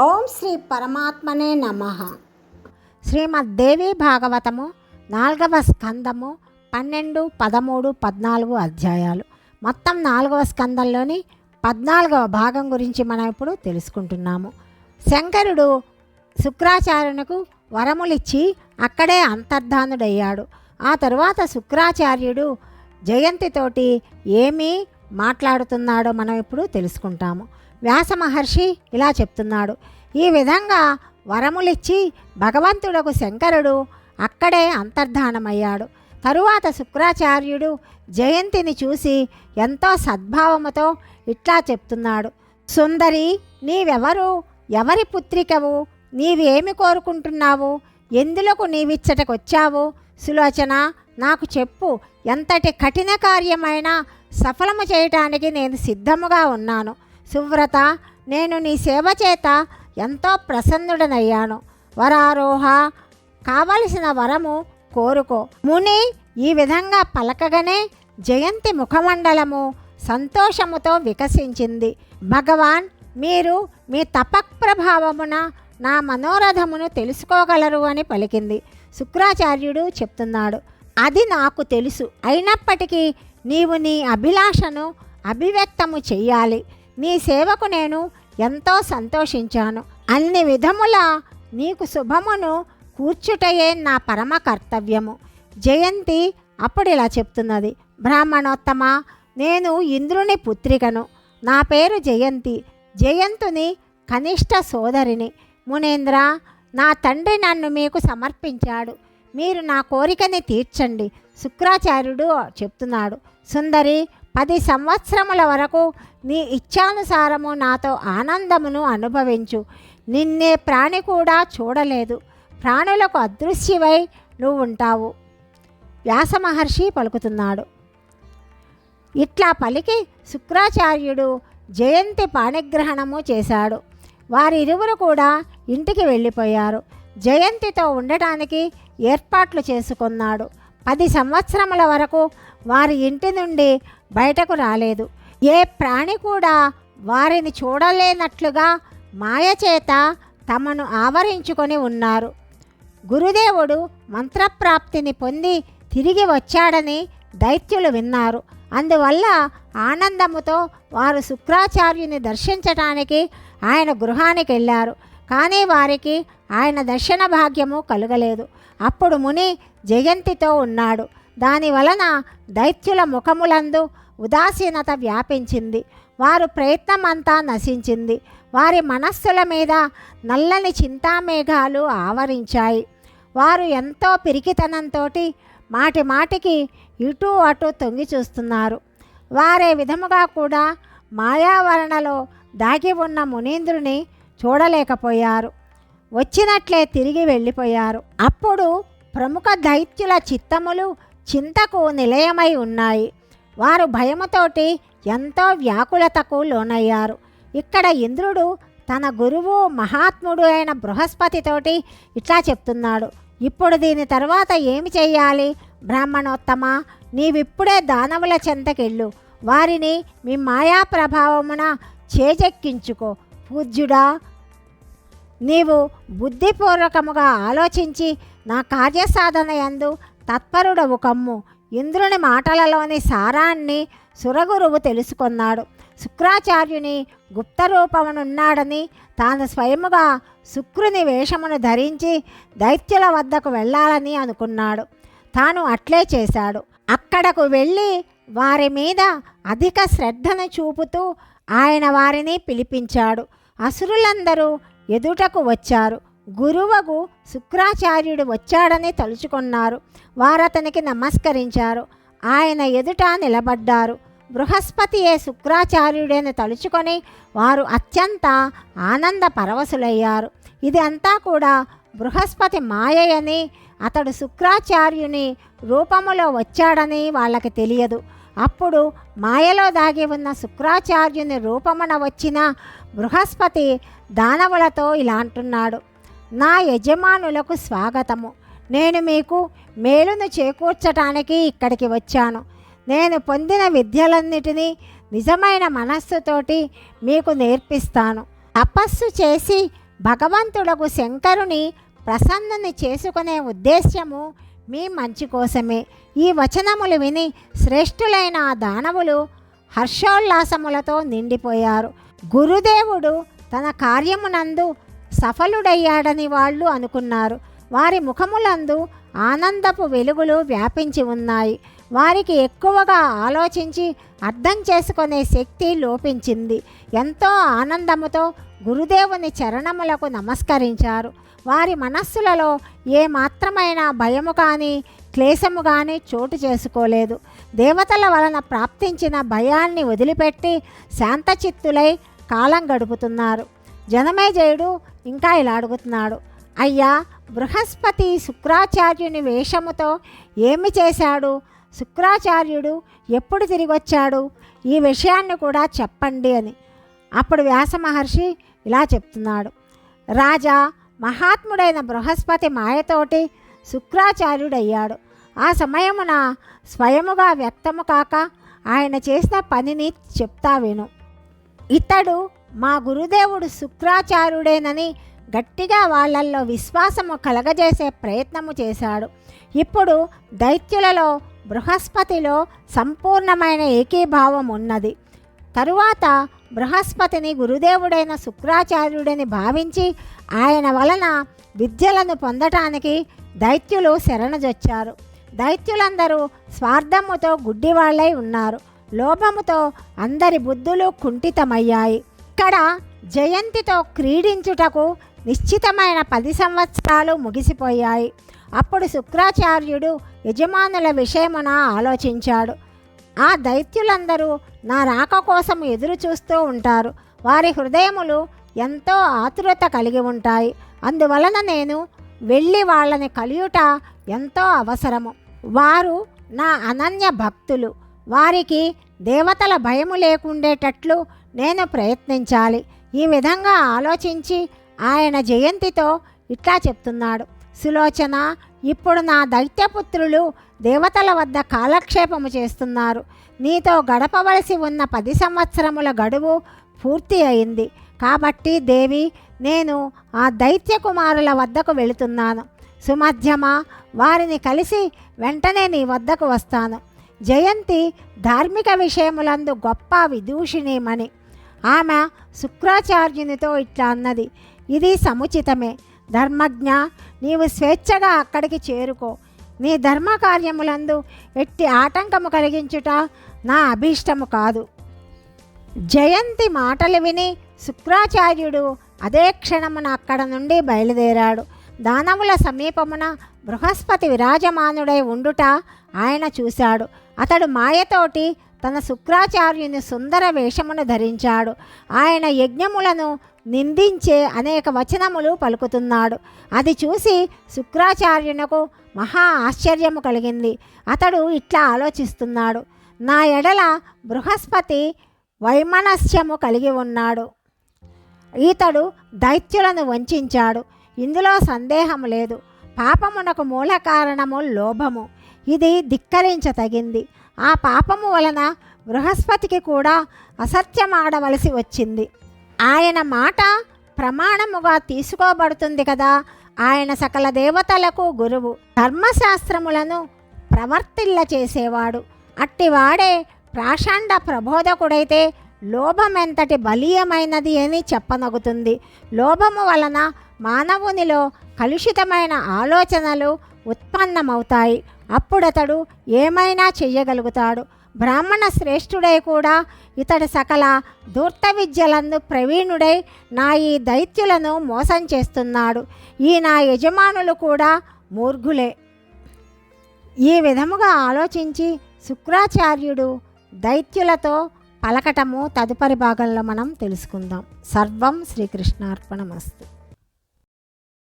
ఓం శ్రీ పరమాత్మనే నమ. శ్రీమద్దేవి భాగవతము నాలుగవ స్కందము పన్నెండు పదమూడు పద్నాలుగు అధ్యాయాలు. మొత్తం నాలుగవ స్కందంలోని పద్నాలుగవ భాగం గురించి మనం ఇప్పుడు తెలుసుకుంటున్నాము. శంకరుడు శుక్రాచార్యునకు వరములిచ్చి అక్కడే అంతర్ధానుడయ్యాడు. ఆ తరువాత శుక్రాచార్యుడు జయంతితోటి ఏమీ మాట్లాడుతున్నాడో మనం ఇప్పుడు తెలుసుకుంటాము. వ్యాస మహర్షి ఇలా చెప్తున్నాడు ఈ విధంగా వరములిచ్చి భగవంతుడకు శంకరుడు అక్కడే అంతర్ధానమయ్యాడు. తరువాత శుక్రాచార్యుడు జయంతిని చూసి ఎంతో సద్భావముతో ఇట్లా చెప్తున్నాడు సుందరి నీవెవరు? ఎవరి పుత్రికవు? నీవేమి కోరుకుంటున్నావు? ఎందులకు నీవిచ్చటకొచ్చావు? సులోచన నాకు చెప్పు ఎంతటి కఠిన కార్యమైనా సఫలము చేయటానికి నేను సిద్ధముగా ఉన్నాను. సువ్రత నేను నీ సేవ చేత ఎంతో ప్రసన్నుడనయ్యాను. వరారోహ కావలసిన వరము కోరుకో. ముని ఈ విధంగా పలకగానే జయంతి ముఖమండలము సంతోషముతో వికసించింది. భగవాన్ మీరు మీ తపక్ప్రభావమున నా మనోరథమును తెలుసుకోగలరు అని పలికింది. శుక్రాచార్యుడు చెప్తున్నాడు అది నాకు తెలుసు. అయినప్పటికీ నీవు నీ అభిలాషను అభివ్యక్తము చెయ్యాలి. నీ సేవకు నేను ఎంతో సంతోషించాను. అన్ని విధముల నీకు శుభమును కూర్చుటయే నా పరమ కర్తవ్యము. జయంతి అప్పుడు ఇలా చెప్తున్నది. బ్రాహ్మణోత్తమ నేను ఇంద్రుని పుత్రికను. నా పేరు జయంతి. జయంతుని కనిష్ట సోదరిని. మునేంద్ర నా తండ్రి నన్ను మీకు సమర్పించాడు. మీరు నా కోరికని తీర్చండి. శుక్రాచార్యుడు చెప్తున్నాడు. సుందరి పది సంవత్సరముల వరకు నీ ఇచ్ఛానుసారము నాతో ఆనందమును అనుభవించు. నిన్నే ప్రాణి కూడా చూడలేదు. ప్రాణులకు అదృశ్యవై నువ్వు ఉంటావు వ్యాస మహర్షి పలుకుతున్నాడు. ఇట్లా పలికి శుక్రాచార్యుడు జయంతి పాణిగ్రహణము చేశాడు. వారిరువురు కూడా ఇంటికి వెళ్ళిపోయారు. జయంతితో ఉండటానికి ఏర్పాట్లు చేసుకున్నాడు. పది సంవత్సరముల వరకు వారి ఇంటి నుండి బయటకు రాలేదు. ఏ ప్రాణి కూడా వారిని చూడలేనట్లుగా మాయచేత తమను ఆవరించుకొని ఉన్నారు. గురుదేవుడు మంత్రప్రాప్తిని పొంది తిరిగి వచ్చాడని దైత్యులు విన్నారు. అందువల్ల ఆనందముతో వారు శుక్రాచార్యుని దర్శించటానికి ఆయన గృహానికి వెళ్ళారు. కానీ వారికి ఆయన దర్శన భాగ్యము కలుగలేదు. అప్పుడు ముని జయంతితో ఉన్నాడు. దాని వలన దైత్యుల ముఖములందు ఉదాసీనత వ్యాపించింది. వారు ప్రయత్నమంతా నశించింది. వారి మనస్సుల మీద నల్లని చింతామేఘాలు ఆవరించాయి. వారు ఎంతో పిరికితనంతో మాటి మాటికి ఇటు అటు తొంగి చూస్తున్నారు. వారే విధముగా కూడా మాయావరణలో దాగి ఉన్న మునీంద్రుని చూడలేకపోయారు. వచ్చినట్లే తిరిగి వెళ్ళిపోయారు. అప్పుడు ప్రముఖ దైత్యుల చిత్తములు చింతకు నిలయమై ఉన్నాయి. వారు భయముతోటి ఎంతో వ్యాకులతకు లోనయ్యారు. ఇక్కడ ఇంద్రుడు తన గురువు మహాత్ముడు అయిన బృహస్పతితోటి ఇట్లా చెప్తున్నాడు. ఇప్పుడు దీని తర్వాత ఏమి చేయాలి బ్రాహ్మణోత్తమ నీవిప్పుడే దానవుల చెంతకెళ్ళు. వారిని మీ మాయా ప్రభావమున చేజెక్కించుకో. పూజ్యుడా నీవు బుద్ధిపూర్వకముగా ఆలోచించి నా కార్యసాధన ఎందు తత్పరుడవు కమ్ము. ఇంద్రుని మాటలలోని సారాన్ని సురగురువు తెలుసుకున్నాడు. శుక్రాచార్యుని గుప్తరూపమునున్నాడని తాను స్వయముగా శుక్రుని వేషమును ధరించి దైత్యుల వద్దకు వెళ్ళాలని అనుకున్నాడు. తాను అట్లే చేశాడు. అక్కడకు వెళ్ళి వారి మీద అధిక శ్రద్ధను చూపుతూ ఆయన వారిని పిలిపించాడు. అసురులందరూ ఎదుటకు వచ్చారు. గురువకు శుక్రాచార్యుడు వచ్చాడని తలుచుకున్నారు. వారతనికి నమస్కరించారు. ఆయన ఎదుట నిలబడ్డారు. బృహస్పతియే శుక్రాచార్యుడని తలుచుకొని వారు అత్యంత ఆనంద పరవశులయ్యారు. ఇది అంతా కూడా బృహస్పతి మాయయని అతడు శుక్రాచార్యుని రూపములో వచ్చాడని వాళ్ళకి తెలియదు. అప్పుడు మాయలో దాగి ఉన్న శుక్రాచార్యుని రూపమున వచ్చిన బృహస్పతి దానవులతో ఇలా అంటున్నాడు. నా యజమానులకు స్వాగతము. నేను మీకు మేలును చేకూర్చటానికి ఇక్కడికి వచ్చాను. నేను పొందిన విద్యలన్నిటినీ నిజమైన మనస్సుతోటి మీకు నేర్పిస్తాను. తపస్సు చేసి భగవంతుడకు శంకరుని ప్రసన్నుని చేసుకునే ఉద్దేశ్యము మీ మంచి కోసమే. ఈ వచనములు విని శ్రేష్ఠులైన దానవులు హర్షోల్లాసములతో నిండిపోయారు. గురుదేవుడు తన కార్యమునందు సఫలుడయ్యాడని వాళ్ళు అనుకున్నారు. వారి ముఖములందు ఆనందపు వెలుగులు వ్యాపించి ఉన్నాయి. వారికి ఎక్కువగా ఆలోచించి అర్థం చేసుకునే శక్తి లోపించింది. ఎంతో ఆనందముతో గురుదేవుని చరణములకు నమస్కరించారు. వారి మనస్సులలో ఏ మాత్రమైన భయము కానీ క్లేశము కానీ చోటు చేసుకోలేదు. దేవతల వలన ప్రాప్తించిన భయాన్ని వదిలిపెట్టి శాంతచిత్తులై కాలం గడుపుతున్నారు. జనమేజయుడు ఇంకా ఇలా అడుగుతున్నాడు. అయ్యా బృహస్పతి శుక్రాచార్యుని వేషముతో ఏమి చేశాడు? శుక్రాచార్యుడు ఎప్పుడు తిరిగి వచ్చాడు ఈ విషయాన్ని కూడా చెప్పండి అని. అప్పుడు వ్యాస మహర్షి ఇలా చెప్తున్నాడు. రాజా మహాత్ముడైన బృహస్పతి మాయతోటి శుక్రాచార్యుడయ్యాడు. ఆ సమయమున స్వయముగా వ్యక్తము కాక ఆయన చేసిన పనిని చెప్తా విను. ఇతడు మా గురుదేవుడు శుక్రాచార్యుడేనని గట్టిగా వాళ్ళల్లో విశ్వాసము కలగజేసే ప్రయత్నము చేశాడు. ఇప్పుడు దైత్యులలో బృహస్పతిలో సంపూర్ణమైన ఏకీభావం ఉన్నది. తరువాత బృహస్పతిని గురుదేవుడైన శుక్రాచార్యుడని భావించి ఆయన వలన విద్యలను పొందటానికి దైత్యులు శరణజొచ్చారు. దైత్యులందరూ స్వార్థముతో గుడ్డివాళ్ళై ఉన్నారు. లోభముతో అందరి బుద్ధులు కుంఠితమయ్యాయి. ఇక్కడ జయంతితో క్రీడించుటకు నిశ్చితమైన పది సంవత్సరాలు ముగిసిపోయాయి. అప్పుడు శుక్రాచార్యుడు యజమానుల విషయమున ఆలోచించాడు. ఆ దైత్యులందరూ నా రాక కోసం ఎదురు చూస్తూ ఉంటారు. వారి హృదయములు ఎంతో ఆతురత కలిగి ఉంటాయి. అందువలన నేను వెళ్ళి వాళ్ళని కలియుట ఎంతో అవసరము. వారు నా అనన్య భక్తులు. వారికి దేవతల భయము లేకుండేటట్లు నేను ప్రయత్నించాలి. ఈ విధంగా ఆలోచించి ఆయన జయంతితో ఇట్లా చెప్తున్నాడు. సులోచన ఇప్పుడు నా దైత్యపుత్రులు దేవతల వద్ద కాలక్షేపము చేస్తున్నారు. నీతో గడపవలసి ఉన్న పది సంవత్సరముల గడువు పూర్తి అయింది. కాబట్టి దేవి నేను ఆ దైత్య కుమారుల వద్దకు వెళుతున్నాను. సుమధ్యమ వారిని కలిసి వెంటనే నీ వద్దకు వస్తాను. జయంతి ధార్మిక విషయములందు గొప్ప విదూషిణీమణి. ఆమె శుక్రాచార్యునితో ఇట్లా అన్నది. ఇది సముచితమే. ధర్మజ్ఞ నీవు స్వేచ్ఛగా అక్కడికి చేరుకో. నీ ధర్మ కార్యములందు ఎట్టి ఆటంకము కలిగించుట నా అభీష్టము కాదు. జయంతి మాటలు విని శుక్రాచార్యుడు అదే క్షణమున అక్కడ నుండి బయలుదేరాడు. దానవుల సమీపమున బృహస్పతి విరాజమానుడై ఉండుట ఆయన చూశాడు. అతడు మాయతోటి తన శుక్రాచార్యుని సుందర వేషమును ధరించాడు. ఆయన యజ్ఞములను నిందించే అనేక వచనములు పలుకుతున్నాడు. అది చూసి శుక్రాచార్యునకు మహా ఆశ్చర్యము కలిగింది. అతడు ఇట్లా ఆలోచిస్తున్నాడు. నా ఎడల బృహస్పతి వైమనస్యము కలిగి ఉన్నాడు. ఈతడు దైత్యులను వంచాడు. ఇందులో సందేహం లేదు. పాపమునకు మూల కారణము లోభము. ఇది ధిక్కరించతగింది ఆ పాపము వలన బృహస్పతికి కూడా అసత్యమాడవలసి వచ్చింది. ఆయన మాట ప్రమాణముగా తీసుకోబడుతుంది కదా. ఆయన సకల దేవతలకు గురువు. ధర్మశాస్త్రములను ప్రవర్తిల్ల చేసేవాడు. అట్టివాడే ప్రాషాండ ప్రబోధకుడైతే లోభమెంతటి బలీయమైనది అని చెప్పనగుతుంది. లోభము వలన మానవునిలో కలుషితమైన ఆలోచనలు ఉత్పన్నమవుతాయి. అప్పుడతడు ఏమైనా చెయ్యగలుగుతాడు. బ్రాహ్మణ శ్రేష్ఠుడై కూడా ఇతడు సకల ధూర్త విద్యలందు ప్రవీణుడై నా ఈ దైత్యులను మోసం చేస్తున్నాడు. ఈ నా యజమానులు కూడా మూర్ఘులే. ఈ విధముగా ఆలోచించి శుక్రాచార్యుడు దైత్యులతో పలకటము తదుపరి భాగంలో మనం తెలుసుకుందాం. సర్వం శ్రీకృష్ణార్పణమస్తు.